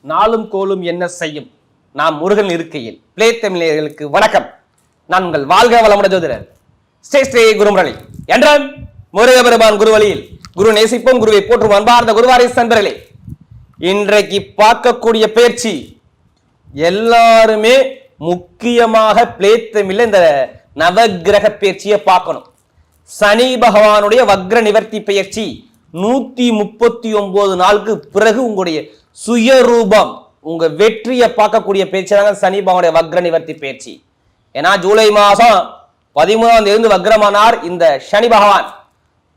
நாளும் கோலும் என்ன செய்யும்? நாம் முருகன் இருக்கையில். பிளே தமிழர்களுக்கு வணக்கம். நான் உங்கள் வாழ்க வளமுடன் ஜோதிடர். ஸ்ரீ ஸ்ரீ குருமுரளி. என்றால் முருகபெருமான் குருவழியில் குரு நேசிப்போம் குருவை போற்றும் அன்பார்ந்த குருவாரி சந்தர்களே. இன்றைக்கு பார்க்கக்கூடிய பயிற்சி எல்லாருமே முக்கியமாக பிளே தமிழ்ல இந்த நவக்கிரக பயிற்சியை பார்க்கணும். சனி பகவானுடைய வக்ர நிவர்த்தி பயிற்சி நூத்தி முப்பத்தி ஒன்பது நாளுக்கு பிறகு உங்களுடைய சுயரூபம் உங்க வெற்றியை பார்க்கக்கூடிய பேச்சு தாங்க சனி பகவானுடைய வக்ர நிவர்த்தி பேச்சு. ஏன்னா ஜூலை மாதம் பதிமூணாம் தேதி வக்ரமானார் இந்த சனி பகவான்.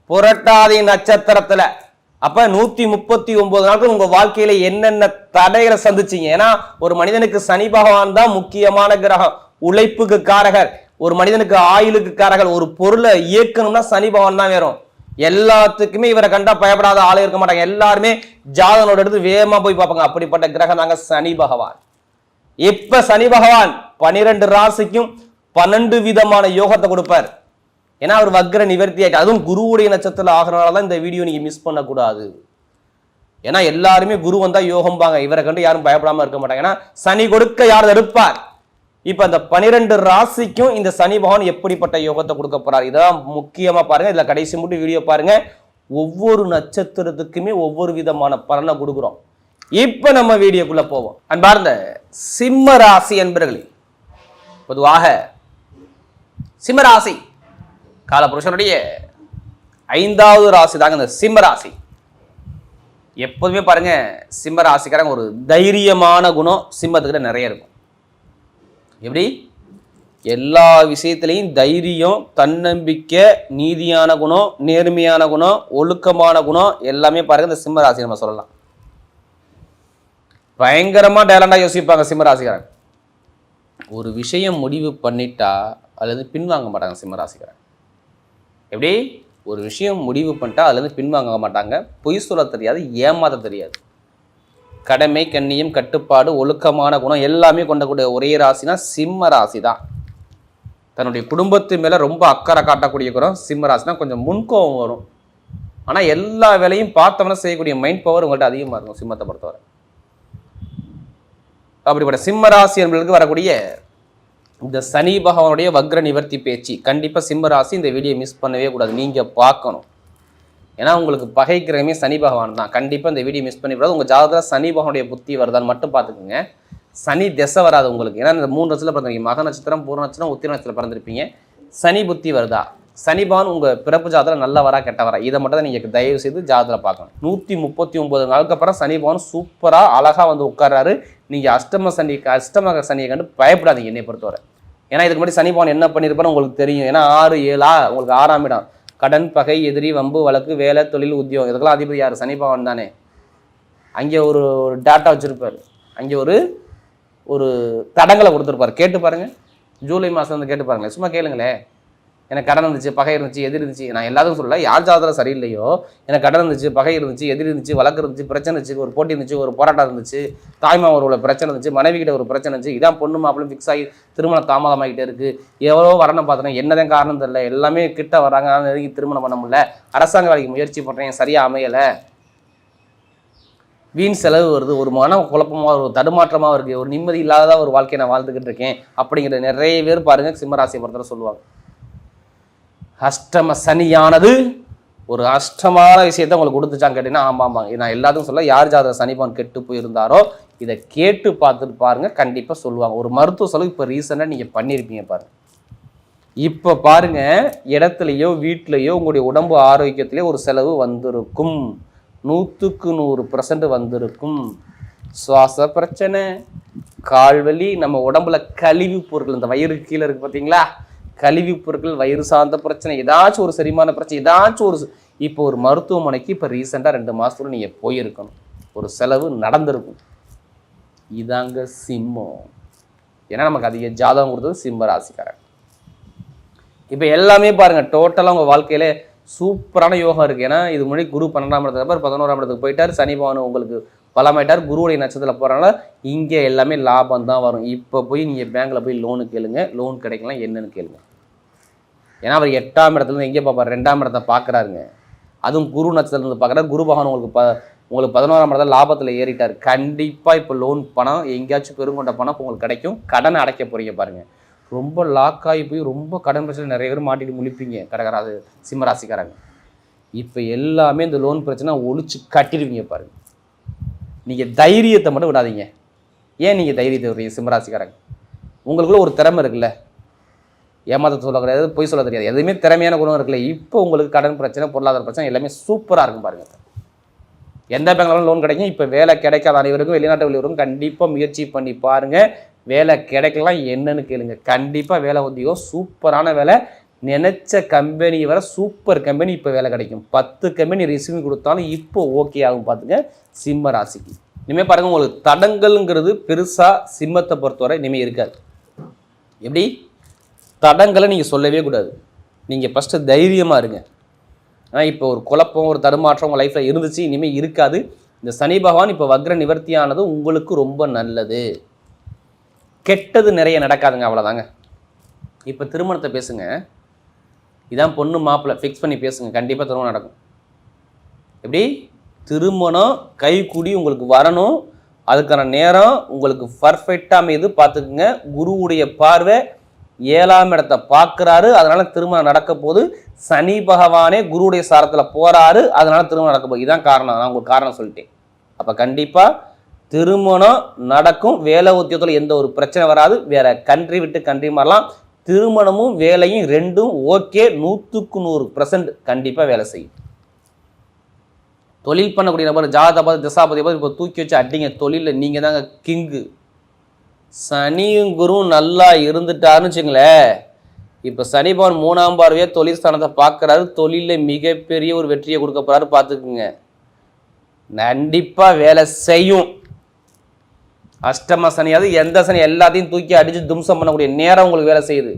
புரட்டாதி நட்சத்திரத்துல. அப்ப நூத்தி முப்பத்தி ஒன்பது நாட்கள் உங்க வாழ்க்கையில என்னென்ன தடைகளை சந்திச்சீங்க? ஏன்னா ஒரு மனிதனுக்கு சனி பகவான் தான் முக்கியமான கிரகம். உழைப்புக்கு காரகர். ஒரு மனிதனுக்கு ஆயுளுக்கு காரகர். ஒரு பொருளை இயக்கணும்னா சனி பகவான் தான் வேறும் எல்லாத்துக்குமே இவரை கண்டா பயப்படாத ஆளே இருக்க மாட்டாங்க. எல்லாருமே ஜாதகனோட எடுத்து வேகமா போய் பார்ப்பாங்க. அப்படிப்பட்ட கிரகம் தாங்க சனி பகவான். இப்ப சனி பகவான் பனிரெண்டு ராசிக்கும் பன்னெண்டு விதமான யோகத்தை கொடுப்பார். ஏன்னா அவர் வக்ர நிவர்த்தி ஆயிட்டு அதுவும் குருவுடைய நட்சத்திரத்தில் ஆகிறனால தான் இந்த வீடியோ நீங்க மிஸ் பண்ணக்கூடாது. ஏன்னா எல்லாருமே குரு வந்தா யோகம்பாங்க. இவரை கண்டு யாரும் பயப்படாம இருக்க மாட்டாங்க. ஏன்னா சனி கொடுக்க யார் தடுப்பார் இப்போ அந்த பனிரெண்டு ராசிக்கும் இந்த சனி பகவான் எப்படிப்பட்ட யோகத்தை கொடுக்க போறார்? இதான் முக்கியமா பாருங்க. இதுல கடைசி மட்டும் வீடியோ பாருங்க. ஒவ்வொரு நட்சத்திரத்துக்குமே ஒவ்வொரு விதமான பலனை கொடுக்குறோம். இப்ப நம்ம வீடியோக்குள்ள போவோம். அன்பார்ந்த சிம்ம ராசி என்பர்களே பொதுவாக சிம்ம ராசி காலபுருஷனுடைய ஐந்தாவது ராசி தாங்க இந்த சிம்ம ராசி. எப்போதுமே பாருங்க சிம்ம ராசிக்காரங்க ஒரு தைரியமான குணம் சிம்மத்துக்கிட்ட நிறைய இருக்கும். எப்படி? எல்லா விஷயத்துலையும் தைரியம் தன்னம்பிக்கை நீதியான குணம் நேர்மையான குணம் ஒழுக்கமான குணம் எல்லாமே பாருங்க இந்த சிம்ம ராசி நம்ம சொல்லலாம். பயங்கரமாக டேலண்டாக யோசிப்பாங்க சிம்ம ராசிக்காரங்க. ஒரு விஷயம் முடிவு பண்ணிட்டா அல்லது பின்வாங்க மாட்டாங்க சிம்ம ராசிக்காரங்க. எப்படி? ஒரு விஷயம் முடிவு பண்ணிட்டா அதுலேருந்து பின்வாங்க மாட்டாங்க. பொய் சொல்ல தெரியாது ஏமாத்த தெரியாது. கடமை கண்ணியம் கட்டுப்பாடு ஒழுக்கமான குணம் எல்லாமே கொண்டக்கூடிய ஒரே ராசினா சிம்ம ராசி தான் தன்னுடைய குடும்பத்து மேலே ரொம்ப அக்கறை காட்டக்கூடிய குணம் சிம்ம ராசினா கொஞ்சம் முன்கோபம் வரும். ஆனால் எல்லா வேலையும் பார்த்தவன செய்யக்கூடிய மைண்ட் பவர் உங்கள்கிட்ட அதிகமாக இருக்கும் சிம்மத்தை பொறுத்தவரை. அப்படிப்பட்ட சிம்ம ராசி என்பவர்களுக்கு வரக்கூடிய இந்த சனி பகவானுடைய வக்ர நிவர்த்தி பேச்சு கண்டிப்பாக சிம்ம ராசி இந்த வீடியோ மிஸ் பண்ணவே கூடாது. நீங்கள் பார்க்கணும். ஏன்னா உங்களுக்கு பகை கிரகமே சனி பகவான் தான். கண்டிப்பாக இந்த வீடியோ மிஸ் பண்ணிவிடாது உங்கள் ஜாதகத்தில் சனி பகவானுடைய புத்தி வருதான்னு மட்டும் பார்த்துக்குங்க. சனி திசை வராது உங்களுக்கு. ஏன்னா இந்த மூணு நட்சத்திரம் பிறந்திருக்கீங்க. மக நட்சத்திரம் பூர்ண நட்சத்திரம் உத்திர நட்சத்திரம் பிறந்திருப்பீங்க. சனி புத்தி வருதா? சனி பகவான் உங்கள் பிறப்பு ஜாதகம் நல்லவரா கெட்டவரா? இதை மட்டும் தான் நீங்கள் தயவு செய்து ஜாதகத்தில் பார்க்கணும். நூற்றி முப்பத்தி ஒம்பது நாளுக்கு அப்புறம் சனி பகவான் சூப்பராக அழகாக வந்து உட்கார்றாரு. நீங்கள் அஷ்டம சனி அஷ்டம சனியை கண்டு பயப்படாதீங்க என்னை பொறுத்தவரை. ஏன்னா இதுக்கு முன்னாடி சனி பகவான் என்ன பண்ணியிருப்பாரு உங்களுக்கு தெரியும். ஏன்னா ஆறு ஏழா உங்களுக்கு ஆறாம் இடம். கடன் பகை எதிரி வம்பு வழக்கு வேலை தொழில் உத்தியோகம். இதுக்கெல்லாம் அதிபதி யார்? சனி பகவான் தானே. அங்கே ஒரு ஒரு டேட்டா வச்சுருப்பார். அங்கே ஒரு ஒரு தடங்களை கொடுத்துருப்பாரு. கேட்டு பாருங்கள் ஜூலை மாதம் வந்து கேட்டு பாருங்களேன். சும்மா கேளுங்களேன். எனக்கு கடன் இருந்துச்சு பகை இருந்துச்சு எதிர் இருந்துச்சு. நான் எல்லாத்துக்கும் சொல்லல யார் ஜாதகம் சரியில்லையோ எனக்கு கடன் இருந்துச்சு பகை இருந்துச்சு எதிர் இருந்துச்சு வழக்கு இருந்துச்சு பிரச்சனை இருந்துச்சு ஒரு போட்டி இருந்துச்சு ஒரு போராட்டம் இருந்துச்சு தாய்மா ஒரு பிரச்சனை இருந்துச்சு மனைவி கிட்ட ஒரு பிரச்சனை இருந்துச்சு இதான் பொண்ணு மாப்பிளும் ஃபிக்ஸ் ஆகி திருமணம் தாமதமாகிட்டே இருக்கு. எவ்வளோ வரணும் பார்த்தோன்னா என்னதான் காரணம் தெரியல எல்லாமே கிட்ட வராங்க ஆனால் நெருங்கி திருமணம் பண்ண முடியல. அரசாங்க வேலைக்கு முயற்சி பண்ணுறேன் சரியாக அமையலை. வீண் செலவு வருது ஒரு மன குழப்பமாக ஒரு தடுமாற்றமாக இருக்குது ஒரு நிம்மதி இல்லாத ஒரு வாழ்க்கையை நான் வாழ்ந்துக்கிட்டு இருக்கேன் அப்படிங்கிற நிறைய பேர் பாருங்கள் சிம்மராசியை பொறுத்தவரை சொல்லுவாங்க. அஷ்டம சனியானது ஒரு அஷ்டமான விஷயத்தை உங்களுக்கு கொடுத்துச்சான்னு கேட்டீங்கன்னா ஆமாம் ஆமாம் நான் எல்லாத்துக்கும் சொல்ல யார் ஜாதக சனிபான் கெட்டு போயிருந்தாரோ இதை கேட்டு பார்த்துட்டு பாருங்க. கண்டிப்பாக சொல்லுவாங்க. ஒரு மருத்துவ செலவு இப்போ ரீசெண்டாக நீங்கள் பண்ணியிருப்பீங்க பாருங்கள் இப்போ பாருங்க இடத்துலையோ வீட்லேயோ உங்களுடைய உடம்பு ஆரோக்கியத்திலேயோ ஒரு செலவு வந்திருக்கும். நூற்றுக்கு நூறு பர்சன்ட் வந்திருக்கும். சுவாச பிரச்சனை கால்வலி நம்ம உடம்புல கழிவு பொருட்கள் இந்த வயிறு கீழே இருக்கு பார்த்தீங்களா கழிவு பொருட்கள் வயிறு சார்ந்த பிரச்சனை ஏதாச்சும் ஒரு செரிமான பிரச்சனை ஏதாச்சும் ஒரு இப்போ ஒரு மருத்துவமனைக்கு இப்போ ரீசெண்டாக ரெண்டு மாதத்துல நீங்கள் போயிருக்கணும். ஒரு செலவு நடந்திருக்கும். இதாங்க சிம்மம். ஏன்னா நமக்கு அதிக ஜாதகம் கொடுத்தது சிம்ம ராசிக்காரன் இப்போ எல்லாமே பாருங்க டோட்டலாக உங்கள் வாழ்க்கையிலே சூப்பரான யோகம் இருக்குது ஏன்னா இது முன்னாடி குரு பன்னெண்டாம் இடத்துக்கு அப்புறம் பதினோராம் இடத்துக்கு போயிட்டார். சனி பவன் உங்களுக்கு பலமாயிட்டார் குருவுடைய நட்சத்திரத்தில் போகிறனால இங்கே எல்லாமே லாபம் தான் வரும். இப்போ போய் நீங்கள் பேங்க்கில் போய் லோனு கேளுங்க. லோன் கிடைக்கலாம் என்னன்னு கேளுங்க. ஏன்னா அவர் எட்டாம் இடத்துல இருந்து எங்கே பார்ப்பார்? ரெண்டாம் இடத்தை பார்க்குறாருங்க. அதுவும் குரு நட்சத்திரத்தில் பார்க்குறாரு. குரு பகவான் உங்களுக்கு ப உங்களுக்கு பதினோராம் இடத்துல லாபத்தில் ஏறிட்டார். கண்டிப்பாக இப்போ லோன் பணம் எங்கேயாச்சும் பெருங்கொண்ட பணம் இப்போ உங்களுக்கு கிடைக்கும். கடனை அடைக்க போகிறீங்க பாருங்கள் ரொம்ப லாக் ஆகி போய் ரொம்ப கடன் பிரச்சனை நிறைய பேர் மாட்டிட்டு முழிப்பீங்க. கடகராது சிம்மராசிக்காரங்க. இப்போ எல்லாமே இந்த லோன் பிரச்சனை ஒழிச்சு கட்டிடுவீங்க பாருங்கள் நீங்கள் தைரியத்தை மட்டும் விடாதீங்க. ஏன் நீங்கள் தைரியத்தை விடுறீங்க சிம்மராசிக்காரங்க? உங்களுக்குள்ள ஒரு திறமை இருக்குல்ல? ஏமாத்த சொல்ல கிடையாது பொய் சொல்ல தெரியாது. எதுவுமே திறமையான குணம் இருக்குல்ல? இப்போ உங்களுக்கு கடன் பிரச்சனை பொருளாதார பிரச்சனை எல்லாமே சூப்பராக இருக்கும் பாருங்கள் எந்த பேங்க்லாம் லோன் கிடைக்கும். இப்போ வேலை கிடைக்காத அனைவருக்கும் வெளிநாட்டு வெளியூருக்கும் கண்டிப்பாக முயற்சி பண்ணி பாருங்கள் வேலை கிடைக்கலாம் என்னன்னு கேளுங்க. கண்டிப்பாக வேலை உத்தியோகம் சூப்பரான வேலை. நினச்ச கம்பெனி வர சூப்பர் கம்பெனி இப்போ வேலை கிடைக்கும். பத்து கம்பெனி ரிசீவ் கொடுத்தாலும் இப்போ ஓகே ஆகும் பார்த்துங்க சிம்ம ராசிக்கு. இனிமேல் பாருங்க உங்களுக்கு தடங்கல்ங்கிறது பெருசாக சிம்மத்தை பொறுத்தவரை இனிமேல் இருக்காது. எப்படி? தடங்களை நீங்கள் சொல்லவே கூடாது. நீங்கள் ஃபஸ்ட்டு தைரியமாக இருங்க. ஆனால் இப்போ ஒரு குழப்பம் ஒரு தடுமாற்றம் உங்கள் லைஃப்பில் இருந்துச்சு இனிமேல் இருக்காது. இந்த சனி பகவான் இப்போ வக்ர நிவர்த்தியானது உங்களுக்கு ரொம்ப நல்லது. கெட்டது நிறைய நடக்காதுங்க அவ்வளோதாங்க இப்போ திருமணத்தை பேசுங்க. இதான் பொண்ணு மாப்பிள்ளை. ஃபிக்ஸ் பண்ணி பேசுங்க. கண்டிப்பாக திருமணம் நடக்கும். எப்படி? திருமணம் கைக்கூடி உங்களுக்கு வரணும். அதுக்கான நேரம் உங்களுக்கு பர்ஃபெக்டாக அமையுது. பார்த்துக்குங்க. குருவுடைய பார்வை ஏழாம் இடத்தை பார்க்குறாரு. அதனால் திருமணம் நடக்க போது சனி பகவானே குருவுடைய சாரத்தில் போகிறாரு அதனால் திருமணம் நடக்க போகுது. இதான் காரணம். நான் உங்களுக்கு காரணம் சொல்லிட்டேன். அப்போ கண்டிப்பாக திருமணம் நடக்கும். வேலை உத்தியோகத்தில் எந்த ஒரு பிரச்சனை வராது. வேறு கண்ட்ரி விட்டு கண்ட்ரி மாறலாம். திருமணமும் வேலையும் ரெண்டும் ஓகே. நூற்றுக்கு நூறு பர்சன்ட் கண்டிப்பாக வேலை செய்யும். தொழில் பண்ணக்கூடிய நபர் ஜாதபாதி திசாபதி பார்த்து இப்போ தூக்கி வச்சு அட்டிங்க தொழிலில் நீங்கள் தாங்க கிங்கு சனியும் குருவும் நல்லா இருந்துட்டாருன்னு வச்சுங்களேன் இப்போ சனி பவன் மூணாம் பார்வையாக தொழில் ஸ்தானத்தை பார்க்குறாரு. தொழிலில் மிகப்பெரிய ஒரு வெற்றியை கொடுக்க போறாரு. பார்த்துக்குங்க. கண்டிப்பாக வேலை செய்யும். அஷ்டம சனியாவது எந்த சனி எல்லாத்தையும் தூக்கி அடித்து தும்சம் பண்ணக்கூடிய நேரம் உங்களுக்கு வேலை செய்யுது.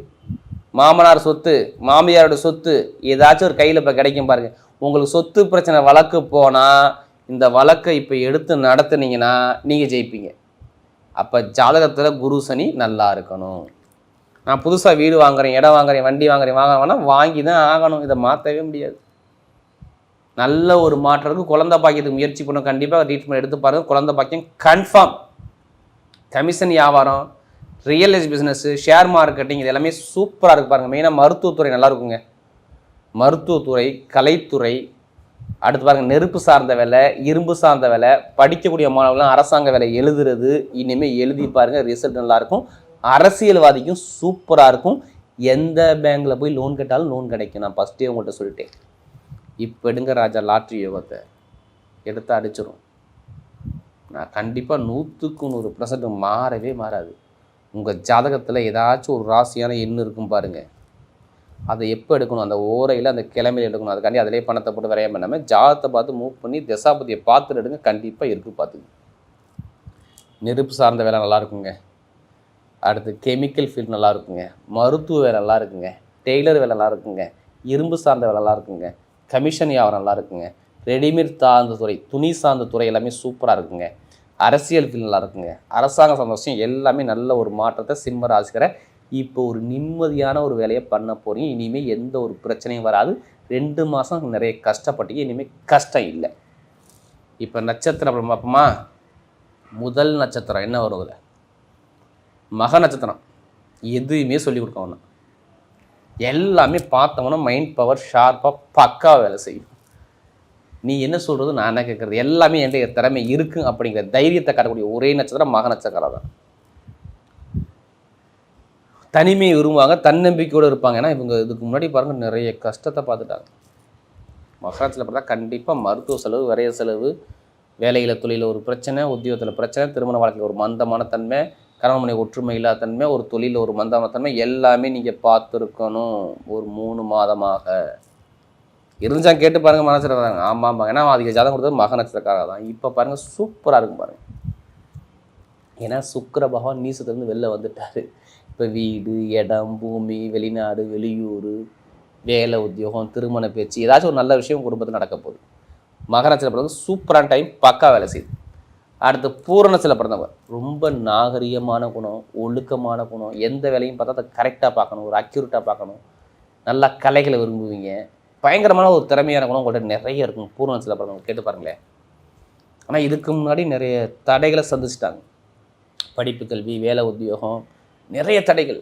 மாமனார் சொத்து மாமியாரோட சொத்து ஏதாச்சும் ஒரு கையில் இப்போ கிடைக்கும் பாருங்க. உங்களுக்கு சொத்து பிரச்சனை வழக்கு போனால் இந்த வழக்கை இப்போ எடுத்து நடத்துனீங்கன்னா நீங்கள் ஜெயிப்பீங்க. அப்போ ஜாதகத்தில் குரு சனி நல்லா இருக்கணும். நான் புதுசாக வீடு வாங்குறேன் இடம் வாங்குறேன் வண்டி வாங்குறேன் வாங்க வேணால் வாங்கி தான் ஆகணும். இதை மாற்றவே முடியாது. நல்ல ஒரு மாற்றம் இருக்கு குழந்தை பாக்கியத்துக்கு முயற்சி பண்ண கண்டிப்பாக ட்ரீட்மெண்ட் எடுத்து பாருங்கள் குழந்தை பாக்கியம் கன்ஃபார்ம் கமிஷன் வியாபாரம் real estate business share marketing இது எல்லாமே சூப்பராக இருக்குது பாருங்க. மெயினாக மருத்துவத்துறை நல்லா இருக்குங்க. மருத்துவத்துறை கலைத்துறை அடுத்து பாருங்கள் நெருப்பு சார்ந்த வேலை இரும்பு சார்ந்த வேலை படிக்கக்கூடிய மாணவர்களும் அரசாங்க வேலை எழுதுறது இனிமேல் எழுதி பாருங்க ரிசல்ட் நல்லாயிருக்கும் அரசியல்வாதிக்கும் சூப்பராக இருக்கும். எந்த பேங்கில் போய் லோன் கேட்டாலும் லோன் கிடைக்கும். நான் ஃபஸ்ட்டே உங்கள்கிட்ட சொல்லிட்டேன். இப்போ எடுங்க ராஜா லாட்ரி யோகத்தை எடுத்து அடிச்சிடும் நான் கண்டிப்பாக நூற்றுக்கு நூறு பர்சன்ட் மாறவே மாறாது. உங்கள் ஜாதகத்தில் ஏதாச்சும் ஒரு ராசியான எண் இருக்கும் பாருங்க. அதை எப்போ எடுக்கணும்? அந்த ஓரையில் அந்த கிழமையில எடுக்கணும். அதுக்காண்டி அதிலே பணத்தை போட்டு விரையம் பண்ணாமல் ஜாதகத்தை பார்த்து மூவ் பண்ணி தசாபதியை பார்த்துட்டு எடுங்க. கண்டிப்பாக இருக்கு பார்த்துங்க. நெருப்பு சார்ந்த வேலை நல்லா இருக்குங்க. அடுத்து கெமிக்கல் ஃபீல்ட் நல்லா இருக்குங்க. மருத்துவ வேலை நல்லா இருக்குங்க. டெய்லர் வேலை நல்லா இருக்குங்க. இரும்பு சார்ந்த வேலை நல்லா இருக்குங்க. கமிஷன் வியாபாரம் நல்லா இருக்குங்க. ரெடிமேட் சார்ந்த துறை துணி சார்ந்த துறை எல்லாமே சூப்பராக இருக்குங்க. அரசியல் ஃபீல்ட் நல்லா இருக்குங்க. அரசாங்க சந்தோஷம் எல்லாமே நல்ல ஒரு மாற்றத்தை சிம்ம ராசிக்கிற இப்போ ஒரு நிம்மதியான ஒரு வேலையை பண்ண போகிறீங்க இனிமேல் எந்த ஒரு பிரச்சனையும் வராது. ரெண்டு மாதம் நிறைய கஷ்டப்பட்டீங்க. இனிமேல் கஷ்டம் இல்லை. இப்போ நட்சத்திரம் அப்புறம் பார்ப்போமா? முதல் நட்சத்திரம் என்ன வரும் அதில் மக நட்சத்திரம். எதுவுமே சொல்லி கொடுக்கணும் எல்லாமே பார்த்தவொன்னே மைண்ட் பவர் ஷார்ப்பாக பக்காவாக வேலை செய்யும். நீ என்ன சொல்கிறது நான் என்ன கேட்குறது எல்லாமே என்கிட்ட திறமை இருக்கு அப்படிங்கிற தைரியத்தை காட்டக்கூடிய ஒரே நட்சத்திரம் மக நட்சத்திரம் தான். தனிமையை விரும்புவாங்க தன்னம்பிக்கையோடு இருப்பாங்க. ஏன்னா இவங்க இதுக்கு முன்னாடி பாருங்கள் நிறைய கஷ்டத்தை பார்த்துட்டாங்க. மகராட்சியில் பார்த்தா கண்டிப்பாக மருத்துவ செலவு விரைய செலவு வேலையில் தொழிலில் ஒரு பிரச்சனை உத்தியோகத்தில் பிரச்சனை திருமண வாழ்க்கையில் ஒரு மந்தமான தன்மை கணவனை ஒற்றுமை இல்லாத தன்மை ஒரு தொழிலில் ஒரு மந்தமான தன்மை எல்லாமே நீங்கள் பார்த்துருக்கணும் ஒரு மூணு மாதமாக. இருந்தா கேட்டு பாருங்க மக நட்சத்திரக்காரங்க ஆமாம் ஆமாம் ஏன்னா அதிக ஜாதகம் கொடுத்தது மக நட்சத்திரக்காரங்க தான். இப்போ பாருங்க சூப்பராக இருக்கும் பாருங்க. ஏன்னா சுக்கர பகவான் நீசத்துலேருந்து வெளில வந்துட்டாரு. இப்போ வீடு இடம் பூமி வெளிநாடு வெளியூர் வேலை உத்தியோகம் திருமண பேச்சு ஏதாச்சும் ஒரு நல்ல விஷயம் குடும்பத்தில் நடக்க போகுது. மக பிறந்தவங்க சூப்பரான டைம் பக்கா வேலை செய்யுது. அடுத்து பூரணத்தில் பிறந்தவங்க ரொம்ப நாகரிகமான குணம் ஒழுக்கமான குணம். எந்த வேலையும் பார்த்தா அதை கரெக்டாக பார்க்கணும் ஒரு அக்யூரேட்டாக பார்க்கணும். நல்லா கலைகளை விரும்புவீங்க. பயங்கரமான ஒரு திறமையான குணம் உங்கள்கிட்ட நிறைய இருக்கும். பூர்ண சில படம் கேட்டு பாருங்களேன். ஆனால் இதுக்கு முன்னாடி நிறைய தடைகளை சந்திச்சிட்டாங்க. படிப்பு கல்வி வேலை உத்தியோகம் நிறைய தடைகள்.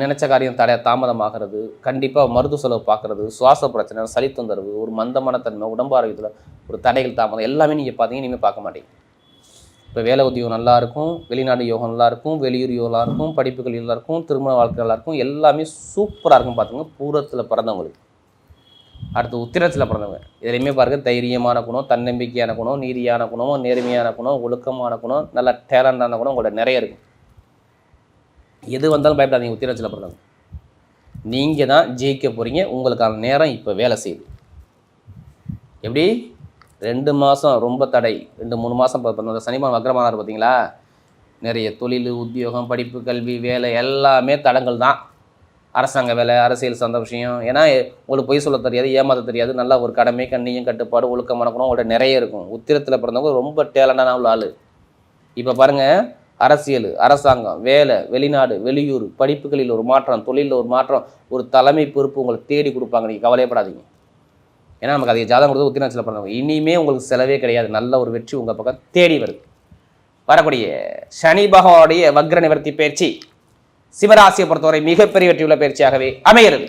நினச்ச காரியம் தடை தாமதமாகிறது. கண்டிப்பாக மருத்துவ செலவு பார்க்குறது சுவாச பிரச்சனை சளி தொந்தரவு ஒரு மந்தமான தன்மை உடம்பு ஆரோக்கியத்தில் ஒரு தடைகள் தாமதம் எல்லாமே நீங்கள் பார்த்தீங்கன்னா இனிமேல் பார்க்க மாட்டீங்க. இப்போ வேலை உத்தியோகம் நல்லா இருக்கும் வெளிநாடு யோகம் நல்லா இருக்கும் வெளியூர் யோகம் இருக்கும் படிப்புகள் நல்லா இருக்கும் திருமண வாழ்க்கை நல்லா இருக்கும் எல்லாமே சூப்பராக இருக்கும் பார்த்துங்க பூரத்தில் பிறந்தவங்களுக்கு. அடுத்து உத்திரத்தில் பிறந்தவங்க. இதுலையுமே பாருங்க தைரியமான குணம் தன்னம்பிக்கையான குணம் நீதியான குணம் நேர்மையான குணம் ஒழுக்கமான குணம் நல்ல டேலண்டான குணம் உங்களோட நிறைய இருக்கும். எது வந்தாலும் பயப்படாதீங்க உத்திரத்தில் பிறந்தவங்க. நீங்கள் தான் ஜெயிக்க போகிறீங்க உங்களுக்கான நேரம் இப்போ வேலை செய்யுது. எப்படி? ரெண்டு மாதம் ரொம்ப தடை. ரெண்டு மூணு மாதம் இப்போ சனிமான் வக்ரமானார் பார்த்தீங்களா நிறைய தொழில் உத்தியோகம் படிப்பு கல்வி வேலை எல்லாமே தடங்கள் தான். அரசாங்க வேலை அரசியல் சார்ந்த விஷயம். ஏன்னா உங்களுக்கு பொய் சொல்ல தெரியாது ஏமாற்ற தெரியாது. நல்லா ஒரு கடமை கண்ணியும் கட்டுப்பாடு ஒழுக்கம் குணம் உங்கள்ட்ட நிறைய இருக்கும். உத்திரத்தில் பிறந்தவங்க ரொம்ப டேலண்டான உள்ள ஆள். இப்போ பாருங்கள் அரசியல் அரசாங்கம் வேலை வெளிநாடு வெளியூர் படிப்புகளில் ஒரு மாற்றம் தொழிலில் ஒரு மாற்றம் ஒரு தலைமை பொறுப்பு உங்களுக்கு தேடி கொடுப்பாங்க. நீங்கள் கவலையப்படாதீங்க. ஏன்னா நமக்கு அதிக ஜாதகம் கொடுத்து உத்திரத்தில் பிறந்தவங்க. இனிமே உங்களுக்கு செலவே கிடையாது. நல்ல ஒரு வெற்றி உங்கள் பக்கம் தேடி வருது. வரக்கூடிய சனி பகவானுடைய வக்ர நிவர்த்தி பயிற்சி சிவராசியை பொறுத்தவரை மிகப்பெரிய வெற்றியுள்ள பயிற்சியாகவே அமைகிறது.